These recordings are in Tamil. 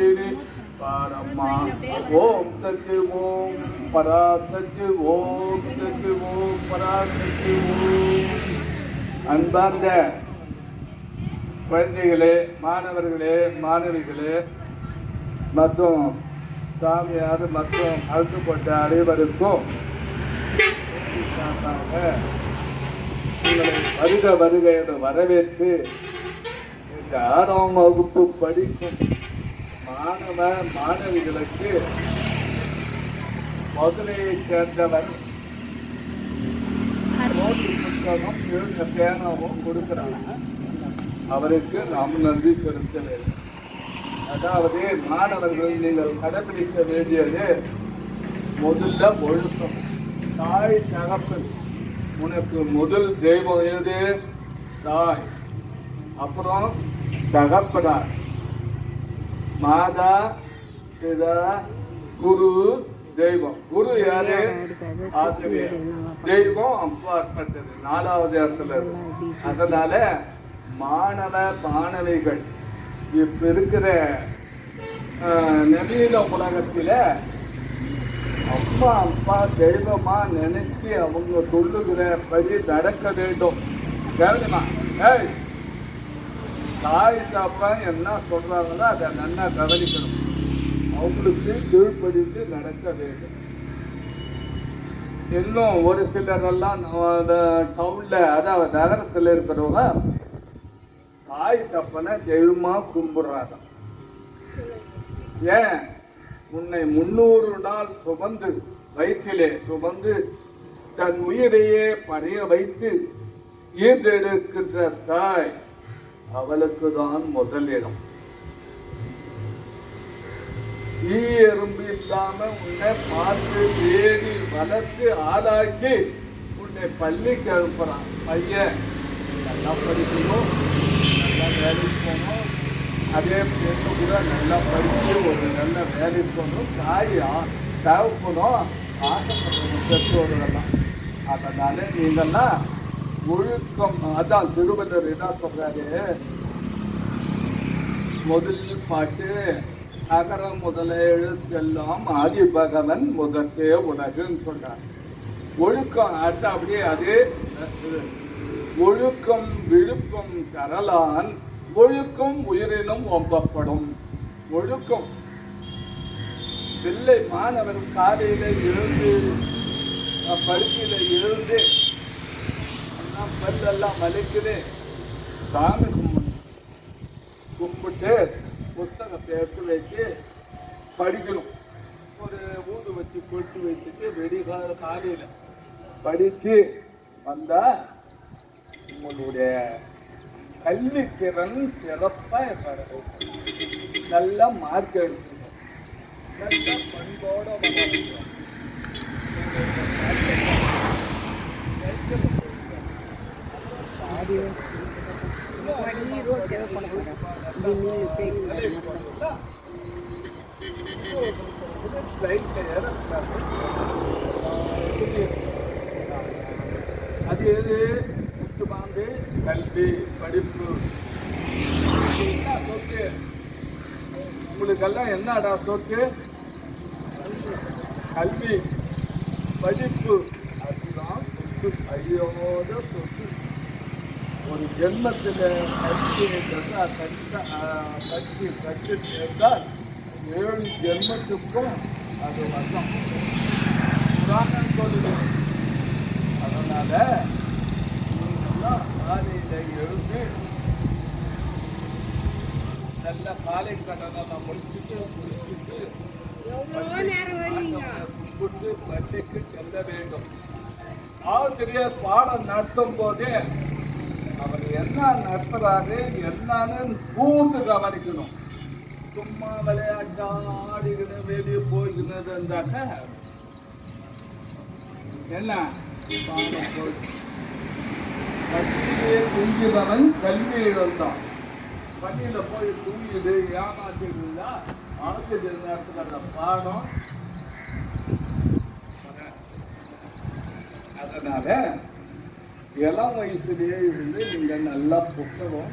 ரூபிணி பாரம்மா ஓம் சத்து ஓம் பராசத்து ஓம் சத்து ஓம் பராசத்து ஓம் அன்பார்ந்த குழந்தைகளே மாணவர்களே மாணவிகளே மற்றும் சாமியார் மற்றும் அழுத்தப்பட்ட அனைவருக்கும் உங்களை வருக வருக என வரவேற்று இந்த ஆறாம் வகுப்பு படிக்கும் மாணவ மாணவிகளுக்கு மதுரையை சேர்ந்தவர். நோட்டு புத்தகம் எழுத பேனாவும் கொடுக்கிறாங்க. அவருக்கு நாம் நன்றி செலுத்த வேண்டும். அதாவது மாணவர்கள் நீங்கள் கடைபிடிக்க வேண்டியது முதல்ல ஒழுக்கம். தாய் தகப்பன் உனக்கு முதல் தெய்வம் எது? தாய். அப்புறம் தகப்பனார். மாதா பிதா குரு தெய்வம். குரு யாரு? ஆசிரியர். தெய்வம் அப்பாற்பட்டது நாலாவது இடத்துல இருக்கு. அதனால மாணவ மாணவிகள் இப்ப இருக்கிற நவீன உலகத்தில அம்மா அப்பா தெய்வமா நினைச்சு அவங்க சொல்லுகிற படி நடக்க வேண்டும். கேளுமா ஏய் தாய் தப்பன் என்ன சொல்கிறாங்களோ அதை நல்லா கவனிக்கணும். அவங்களுக்கு கீழ்ப்படிந்து நடக்க வேண்டும். இன்னும் ஒரு சிலரெல்லாம் டவுனில் அதாவது நகரத்தில் இருக்கிறவங்க தாய் தப்பனை தெய்வமாக கும்பிட்றாங்க. ஏன்? உன்னை முன்னூறு நாள் சுமந்து வயிற்றிலே சுமந்து தன் உயிரையே பறைய வைத்து ஈர்த்தெடுக்கின்ற தாய் அவளுக்கு தான் முதலிடம் ஈ எறும்பு இல்லாம உன்னை பார்த்து தேடி வளர்த்து ஆளாக்கி உன்னை பள்ளிக்கு அனுப்புறான். பையன் நல்லா படிக்கணும் நல்லா வேலைக்கு போகணும். அதே பெண்ணு கூட நல்லா படித்து ஒரு நல்ல வேலைக்கு போகணும். தாயா ஆ- தேவைப்படும் ஆசைப்படுறவங்க பெற்றோர்களெல்லாம் அதனால நீங்கள்லாம் ஒழுக்கம் அதான் திருவள்ளுவர் என்ன சொல்றாரு? முதல் பாட்டு அகர முதல எழுத்தெல்லாம் ஆதிபகவன் முதற்கே உலகுன்னு சொல்றார். ஒழுக்கம் அடுத்த அப்படியே அதே ஒழுக்கம் விழுப்பம் தரலான் ஒழுக்கம் உயிரினும் ஒம்பப்படும். ஒழுக்கம். பிள்ளை மாணவன் காலையில எழுந்து அஹ், படுக்கையில எழுந்து எல்லாம் பல்லெல்லாம் வலிக்குது சாமி கும்பிட்டு கும்பிட்டு புத்தகத்தை எடுத்து வச்சு படிக்கணும். ஒரு ஊது வச்சு கொட்டி வச்சுட்டு வெடிகால காலையில் படித்து வந்தால் உங்களுடைய கல்வி திறன் சிறப்பாக இருப்பாரு நல்ல மார்க் எடுக்கணும் நல்ல பண்போட அது எது முக்கியமானது கல்வி படிப்பு. என்ன சொத்து உங்களுக்கெல்லாம் என்னடா சொத்து கல்வி படிப்பு அதுதான் சொத்து ஐயோட சொத்து ஒரு ஜென்மத்தில் கட்சி கட்டா கட்சி கட்சி சேர்ந்தால் ஏழு ஜென்மத்துக்கும் அது வசம். புராணம் சொல்லுது. அதனால நீங்கள்லாம் காலையில் எழுந்து நல்ல காலை கடனை முடிச்சுட்டு முடிச்சுட்டு கும்பிட்டு பள்ளிக்கு செல்ல வேண்டும். ஆசிரியர் பாடம் நடத்தும் போதே அவர் என்ன நடத்துறாரு என்னன்னு கூர்ந்து கவனிக்கணும். சும்மா விளையாட்டு ஆடிக்கிட்டு வெளியே போய்க்கினது இருந்தாக்க என்ன? பாடம் போயிடுச்சு பள்ளியிலே துஞ்சினவன் கல்வி இழந்தான் பள்ளியில போய் தூங்கிடு ஏமாத்திட்டு இருந்தா ஆசிரியர் அந்த பாடம். அதனால இளம் வயசுலேயே இருந்து நீங்கள் நல்லா புத்தகம்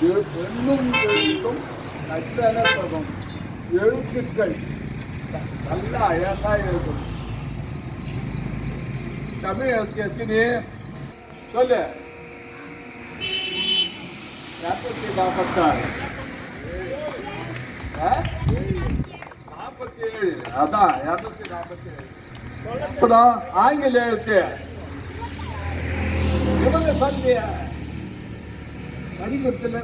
பெண்ணும் எண்ணும் எழுத்தும் எழுத்துக்கள் நல்ல அழகாக இருக்கும் தமிழ் எழுத்து சொல்லு. நாற்பத்தி நாற்பத்தாறு. நாற்பத்தி ஏழு. அதான் இரநூத்தி நாற்பத்தி ஏழு. அப்புறம் ஆங்கில எழுத்து. இவங்க சந்திய கணிதத்தில்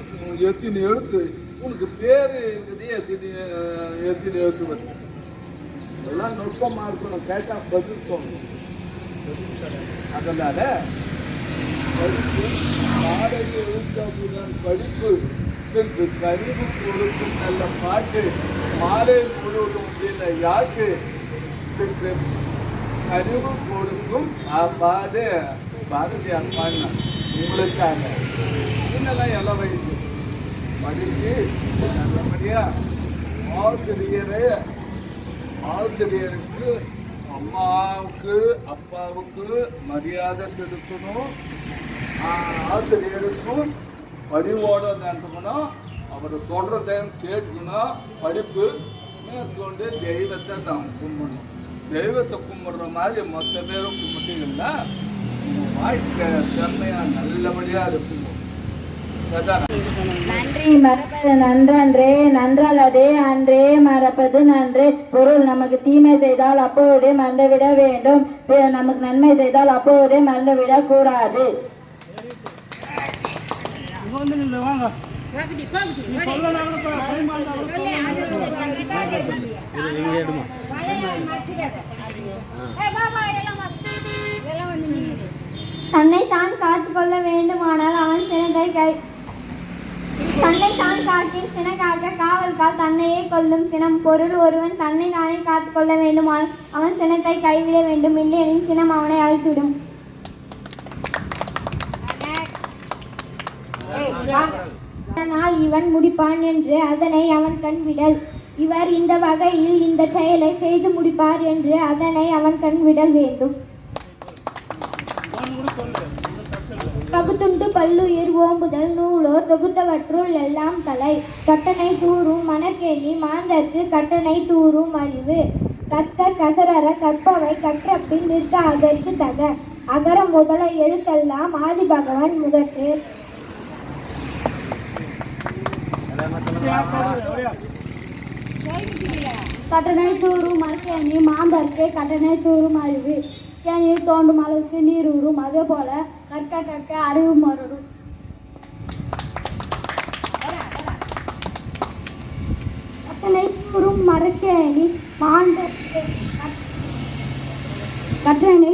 எத்தனை எழுத்து? உனக்கு பேர் இருக்குது எத்தனை எத்தனை எழுத்து வருது எல்லாம் நுட்பமாக இருக்கணும். கேட்டால் பதில் சொல்லணும். அதனால படிப்பு பாடகி எழுத்தமுடன் படிப்பு இதற்கு கருவு கொடுக்கும் நல்ல பாட்டு மாலை முழுவதும் அப்படின்ன யாருக்கு? இதற்கு கருவு கொடுக்கும் ஆ பாடு. பாரதியார் பாடினார் உங்களுக்காக. என்னெல்லாம் எல்லாம் வயசு படித்து நல்லபடியாக ஆசிரியரை ஆசிரியருக்கு அம்மாவுக்கு அப்பாவுக்கு மரியாதை செலுத்தணும். ஆசிரியருக்கும் பரிவோட நடந்துக்கணும் அவர் சொல்கிறதையும் கேட்கணும் படிப்பு மேற்கொண்டு தெய்வத்தை நாம் கும்பிடணும். தெய்வத்தை கும்பிடுற மாதிரி மொத்த பேரும் கும்பிட்டீங்கன்னா வாழ்க்கை நன்றி மறப்பது நன்றன்றே நன்றல்லதே அன்றே மறப்பது நன்றே. பொருள் நமக்கு தீமை செய்தால் அப்போதே மறந்துவிட வேண்டும். பிறர் நமக்கு நன்மை செய்தால் அப்போதே மறந்துவிடக் கூடாது. தன்னை தான் காத்துக்கொள்ள வேண்டுமானால் அவன் சினத்தை கை தன்னை தான் காக்கின் சினக்காக்க காவல்கால் தன்னையே கொல்லும் சினம். பொருள் ஒருவன் தன்னை தானே காத்துக்கொள்ள வேண்டுமானால் அவன் சினத்தை கைவிட வேண்டும். இல்லையெனில் சினம் அவனை அழித்துவிடும். அதனால் இவன் முடிப்பான் என்று அதனை அவன் கண்விடல். இவர் இந்த வகையில் இந்த செயலை செய்து முடிப்பார் என்று அதனை அவன் கண்விடல் வேண்டும். பகுத்துண்டு பல்லுயிர் ஓம்புதல் நூலோர் தொகுத்தவற்றுள் எல்லாம் தலை. கட்டணை தூரும் மணற்கேணி மாந்தர்க்கு கட்டணை தூரும் அறிவு. கற்க கசரற கற்பவை கற்றப்பின் நிற்க அதற்கு தக. அகர முதல எழுத்தெல்லாம் ஆதி பகவான் முகற்று. கட்டணை தூரும் மரக்கேணி மாந்தர்க்கு கட்டணை தூரும் அறிவு. கேணியில் தோண்டும் அளவுக்கு நீர் ஊறும் அதே போல கற்க கற்க அறிவு மறுடும் கட்டளை தூரும் மரக்கேணி மாந்தர்க்கு கட்டணை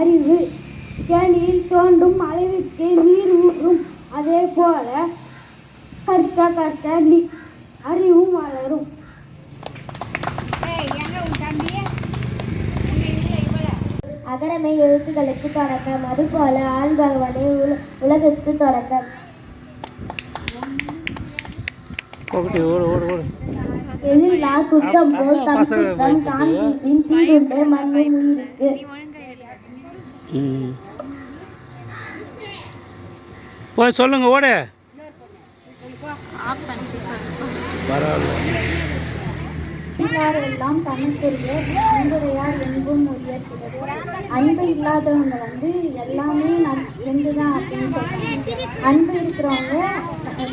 அறிவு கேணியில் தோண்டும் அளவிற்கு நீர் ஊறும். அதே போல கற்க கற்க அறிவும் வளரும். அகரமே எழுத்துக்களுக்கு தொடக்கம். அதுபோல ஆண் பகவானே உலகிற்கு தொடக்கம். சொல்லுங்க ஓடு. பரவாயில்ல. அன்பில்லார் எல்லாம் தனக்குரிய அன்புடையார் என்பும் உயர்த்துவது. அன்பு இல்லாதவங்க வந்து எல்லாமே நம் எந்துதான் அப்படின்னு சொல்றாங்க. அன்பு இருக்கிறவங்க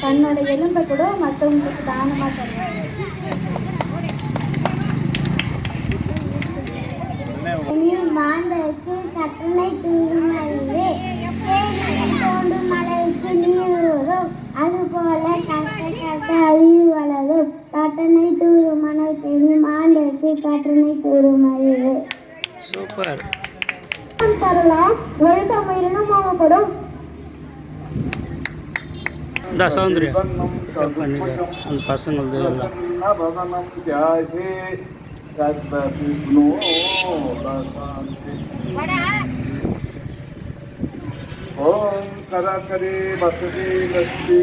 தன்னோட எலும்பை கூட மற்றவங்களுக்கு தானமா தருவாங்க. மாந்தருக்கு கட்டளை தூரும் சூப்பர் தரலாம் எழுத முயலும் ஆகப்படும் இந்த சௌந்தர்யா பண்ணிக்க அந்த பசங்களது எல்லாம் வதனம் தியாகே தத்விஷ்ணோ லசாந்தி ஓம் கரகரே வசதி லக்ஷ்மீ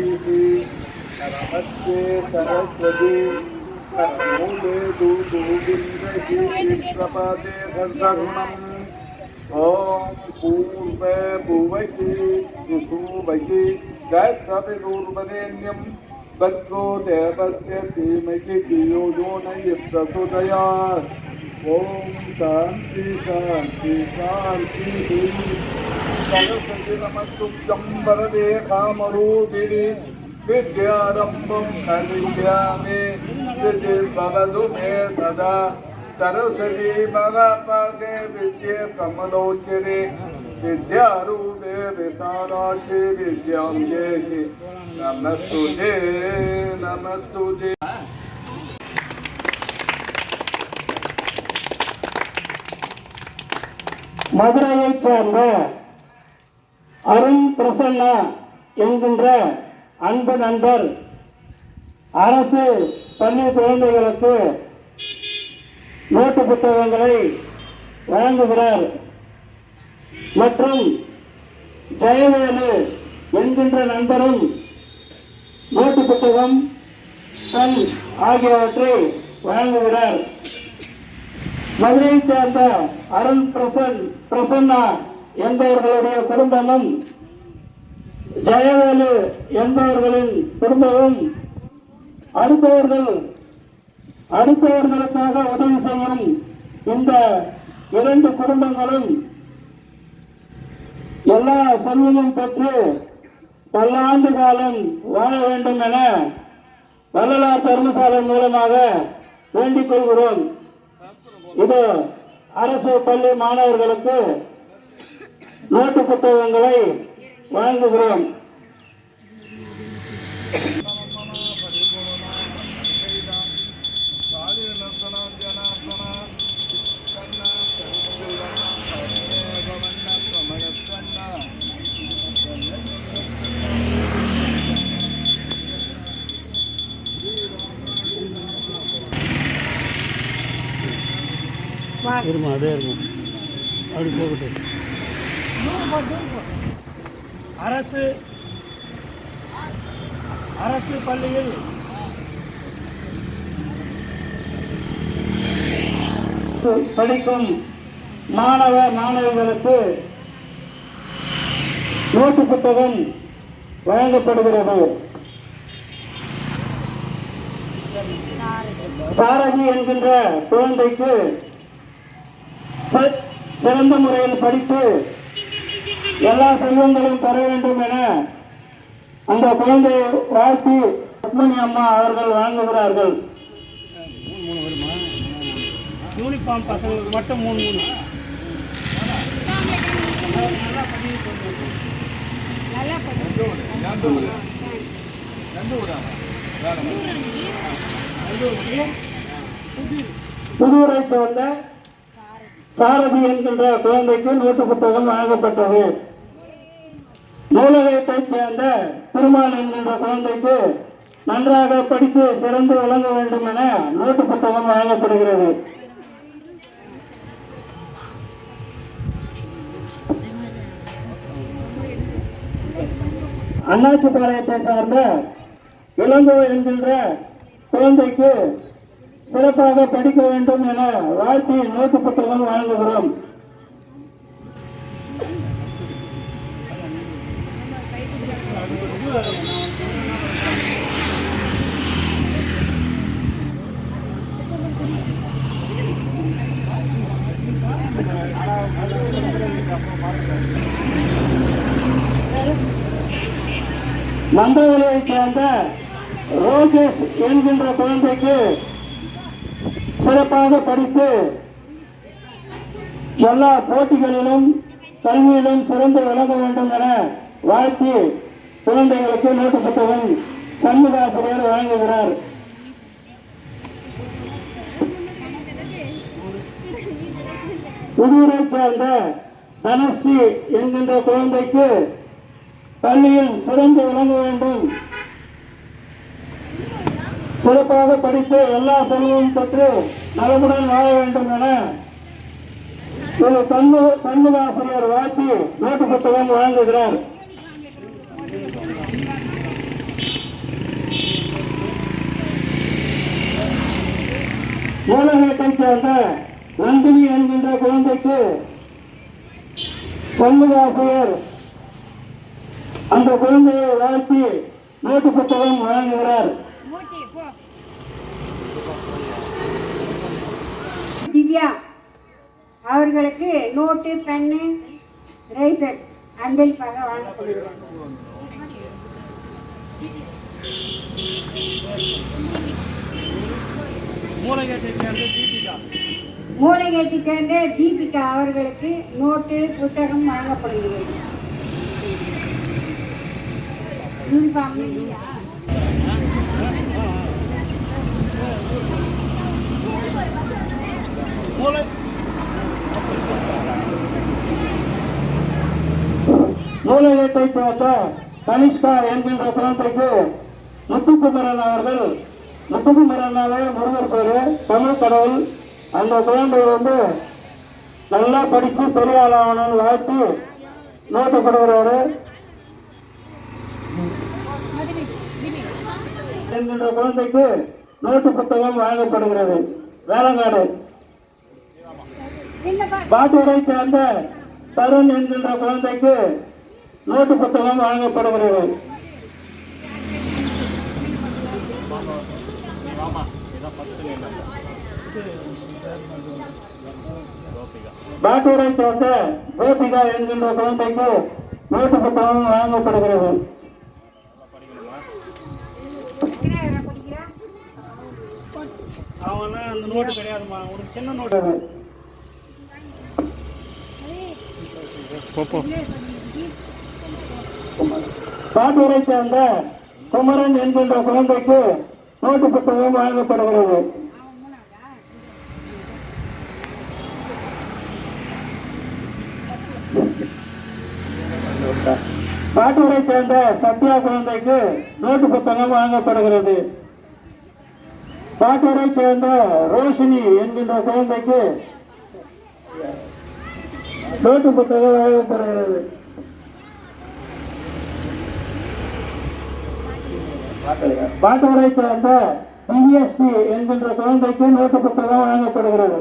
கரமத்தே சரஸ்வதி கரமூலே தூது श्रीप्रपदे घनसघुणम् ॐ पूर्वे भुवैः सुभैः गैस्तभिर्वरेण्यं बद्धो देवस्य धीमहि धियो यो न प्रचोदया ॐ शान्ति शान्ति शान्ति। सरस्वती वरदे कामरूपिणि। विद्यारम्भं करिष्यामि। भवतु मे सदा। சரஸ்வதி பகவதே வித்ய கமலோச்சரே வித்யாரூபே விசாலாட்சி வித்யாங்கேகி நமஸ்துதே நமஸ்துதே. மதுரையை சார்ந்த அருண் பிரசன்னா என்கின்ற அன்பு நண்பர் அரசு பள்ளி குழந்தைகளுக்கு நோட்டு புத்தகங்களை வழங்குகிறார் மற்றும் ஜெயவேலு என்கின்ற நண்பரும் நோட்டு புத்தகம் பென் ஆகியவற்றை வழங்குகிறார் மதுரையைச் சேர்ந்த அருண் பிரசன் பிரசன்னா என்பவர்களுடைய குடும்பமும் ஜெயவேலு என்பவர்களின் குடும்பமும் அடுத்தவர்கள் அடுத்தவர்களுக்காக உதவி செய்யும் இந்த இரண்டு குடும்பங்களும் எல்லா செல்வமும் பெற்று பல்லாண்டு காலம் வாழ வேண்டும் என வள்ளலார் தர்மசாலை மூலமாக வேண்டிக் கொள்கிறோம். இது அரசு பள்ளி மாணவர்களுக்கு நோட்டு புத்தகங்களை வழங்குகிறோம். இருமா அதே இருக்கும். அப்படி போகட்டும். அரசு அரசு பள்ளியில் படிக்கும் மாணவ மாணவிகளுக்கு நோட்டு புத்தகம் வழங்கப்படுகிறது. சாரதி என்கின்ற குழந்தைக்கு சிறந்த முறையில் படித்து எல்லா செல்வங்களும் பெற வேண்டும் என அந்த குழந்தையை வாழ்த்தி ருக்மணி அம்மா அவர்கள் வழங்குகிறார்கள். மூணு யூனிஃபார்ம் பசங்களுக்கு மட்டும் மூணு மூணு. புதூரை சேர்ந்த சாரதி என்கின்ற குழந்தைக்கு நோட்டு புத்தகம் வழங்கப்பட்டது. நூலகத்தைச் சேர்ந்த திருமால் என்கின்ற குழந்தைக்கு நன்றாக படித்து சிறந்து விளங்க வேண்டும் என நோட்டு புத்தகம் வழங்கப்படுகிறது. அண்ணாச்சிபாளையத்தை சார்ந்த இளங்கோ என்கின்ற குழந்தைக்கு சிறப்பாக படிக்க வேண்டும் என வாழ்த்தி நோட்டு புத்தகம் வழங்குகிறோம். மந்தவெளியைச் சேர்ந்த ரோஜஸ் என்கின்ற குழந்தைக்கு சிறப்பாக படித்து எல்லா போட்டிகளிலும் கல்வியிலும் சிறந்து விளங்க வேண்டும் என வாழ்த்தி குழந்தைகளுக்கு நோட்டு புத்தகம் சண்முகாசிரியர் வழங்குகிறார். புதூரை சேர்ந்த தனஸ்ரீ என்கின்ற குழந்தைக்கு பள்ளியில் சிறந்து விளங்க வேண்டும் சிறப்பாக படித்து எல்லா செல்வமும் பெற்று நலமுடன் வாழ வேண்டும் என ஒரு சண்முக சண்முகாசிரியர் வாழ்த்தி நோட்டு புத்தகம் வழங்குகிறார். நூலகத்தைச் சேர்ந்த நந்தினி என்கின்ற குழந்தைக்கு சண்முகாசிரியர் அந்த குழந்தையை வாழ்த்தி நோட்டு புத்தகம் வழங்குகிறார். திவ்யா அவர்களுக்கு நோட்டு பென்னு ரேசர் அன்பளிப்பாக வழங்கப்படுகிறது. மூலகேட்டை சேர்ந்த தீபிகா மூலகேட்டை சேர்ந்த தீபிகா அவர்களுக்கு நோட்டு புத்தகம் வழங்கப்படுகிறது. யூனிஃபார்ம் இல்லையா மூல மூலகேட்டை சேர்ந்த கனிஷ்கா என்கின்ற குழந்தைக்கு முத்துக்குமரன் அவர்கள் முத்துக்குமரனாலே முருகர் பேரு தமிழ் கடவுள். அந்த குழந்தை வந்து நல்லா படிச்சு பெரிய ஆளாகணும்னு வாழ்த்து நோட்டு கொடுக்குறாரு என்கின்ற குழந்தைக்கு நோட்டு புத்தகம் வழங்கப்படுகிறது. வேலைக்காடு பாட்டூரை சேர்ந்த தருண் என்கின்ற குழந்தைக்கு நோட்டு புத்தகம் வழங்கப்படுகிறது. பாட்டூரை சேர்ந்த கோபிகா என்கின்ற குழந்தைக்கு நோட்டு புத்தகம் வழங்கப்படுகிறது. அவனா அந்த நோட்டு கிடையாதுமா உனக்கு சின்ன நோட்டு. பாட்டூரை சேர்ந்த குமரன் என்கின்ற குழந்தைக்கு நோட்டு புத்தகம் வழங்கப்படுகிறது. பாட்டூரை சேர்ந்த சத்யா குழந்தைக்கு நோட்டு புத்தகம் வழங்கப்படுகிறது. பாட்டூரை சேர்ந்த ரோஷினி என்கின்ற குழந்தைக்கு நோட்டு புத்தகம் வழங்கப்படுகிறது பாட்டூரை சேர்ந்த பிஎஸ்பி என்கின்ற குழந்தைக்கு நோட்டு புத்தகம் வழங்கப்படுகிறது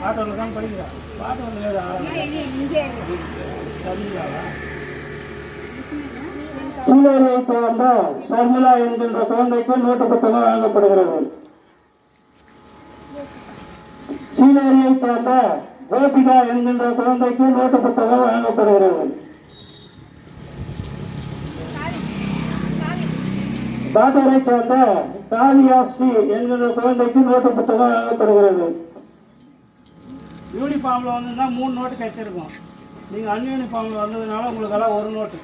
ஆட்டோவில் தான் படிக்கிறா. ஆட்டோவில் ஏதா சேர்ந்த ஷர்மிளா என்கின்ற குழந்தைக்கு நோட்டு புத்தகம் வழங்கப்படுகிறது. சீலேரியை சேர்ந்த கோபிகா என்கின்ற குழந்தைக்கு நோட்டு புத்தகம் வழங்கப்படுகிறது. தாதரை சேர்ந்த காவியா ஸ்ரீ என்கின்ற குழந்தைக்கு நோட்டு புத்தகம் வழங்கப்படுகிறது. யூனிஃபார்மில் வந்ததுன்னா மூணு நோட்டு கிடைச்சிருக்கும். நீங்கள் அன்யூனிஃபார்மில் வந்ததுனால உங்களுக்கெல்லாம் ஒரு நோட்டு.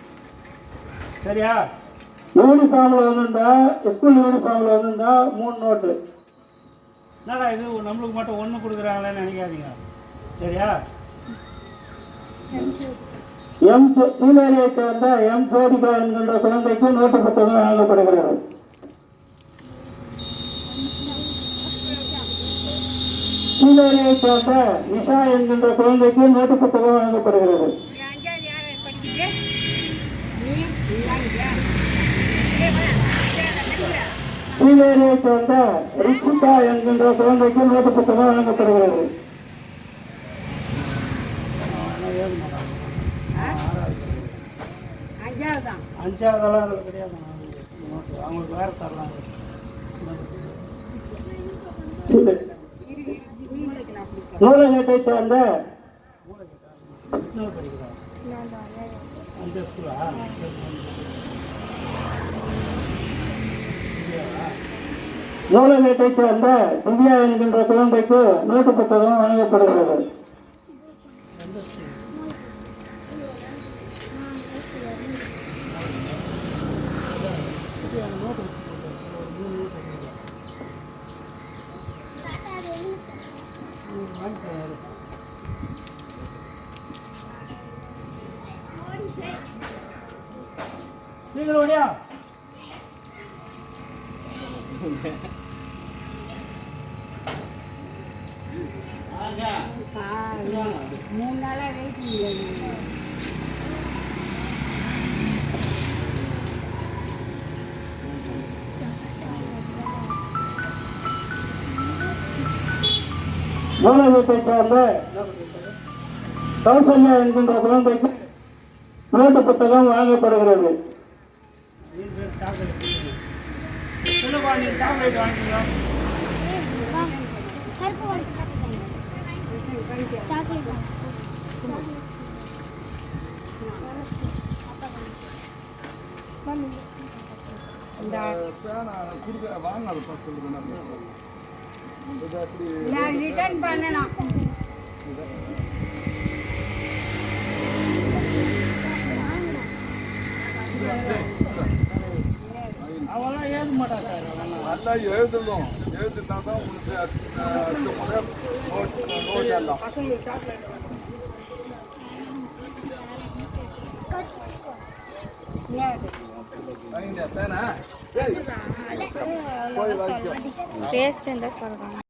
சரியா? யூனிஃபார்ம்ல வந்திருந்தா ஸ்கூல் யூனிஃபார்ம்ல வந்திருந்தா மூணு நோட்டு என்னடா இது? நம்மளுக்கு மட்டும் ஒன்று கொடுக்குறாங்களேன்னு நினைக்காதீங்க. சரியா? எம் சீலேரியை சேர்ந்த எம் ஜோதிகா என்கின்ற குழந்தைக்கு நோட்டு புத்தகம் வழங்கப்படுகிறது சீலேரியை சேர்ந்த நிஷா என்கின்ற குழந்தைக்கு நோட்டு புத்தகம் வழங்கப்படுகிறது சீலேரியை சேர்ந்த ரிச்சிகா என்கின்ற குழந்தைக்கு நோட்டு புத்தகம் வழங்கப்படுகிறது. அஞ்சாவதெல்லாம் எங்களுக்கு கிடையாது அவங்களுக்கு வேறு தரலாம் நூலகத்தை சேர்ந்த இன்னொரு படிக்கிறா சேர்ந்த திவ்யா என்கின்ற குழந்தைக்கு நோட்டு புத்தகம் வழங்கப்படுகிறது. மூணு நாளாக வெயிட்டிங் மூலகத்தை சார்ந்த கௌசல்யா என்கின்ற குழந்தைக்கு நோட்டு புத்தகம் வழங்கப்படுகிறது பார்த்து சொல்லுங்க இது அப்படி நான் ரிட்டர்ன் பண்ணணும் அவெல்லாம் ஏது மாட்டா சார்? நல்லா எழுதணும். எழுதுனா தான் உங்களுக்கு அடுத்த முறை நோட் நோட் எல்லாம். பேனா. போய் வாங்கிக்கோ டேஸ்ட் சொல்றாங்க?